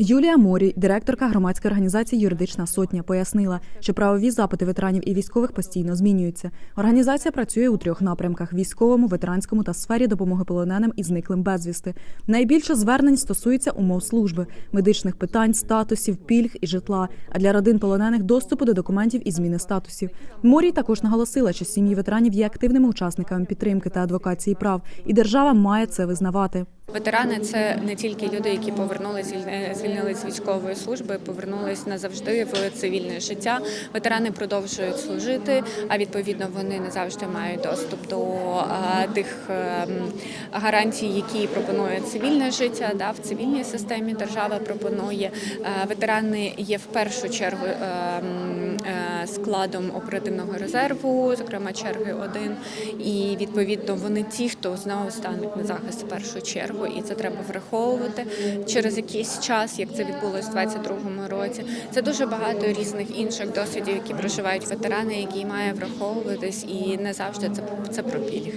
Юлія Морій, директорка громадської організації Юридична сотня, пояснила, що правові запити ветеранів і військових постійно змінюються. Організація працює у трьох напрямках: військовому, ветеранському та сфері допомоги полоненим і зниклим безвісти. Найбільше звернень стосується умов служби, медичних питань, статусів, пільг і житла. А для родин полонених доступу до документів і зміни статусів. Морій також наголосила, що сім'ї ветеранів є активними учасниками підтримки та адвокації прав, і держава має це визнавати. Ветерани це не тільки люди, які повернулись звільнились з військової служби, повернулись назавжди в цивільне життя. Ветерани продовжують служити, а відповідно вони не завжди мають доступ до тих е, гарантій, які пропонує цивільне життя. Да, в цивільній системі держава пропонує. Е, Ветерани є в першу чергу е, м, е, складом оперативного резерву, зокрема черги 1. І відповідно вони ті, хто знову стануть на захист в першу чергу, і це треба враховувати через якийсь час, як це відбулося в 22-му році. Це дуже багато різних інших досвідів, які проживають ветерани, які має враховуватись, і не завжди це, це про пільги.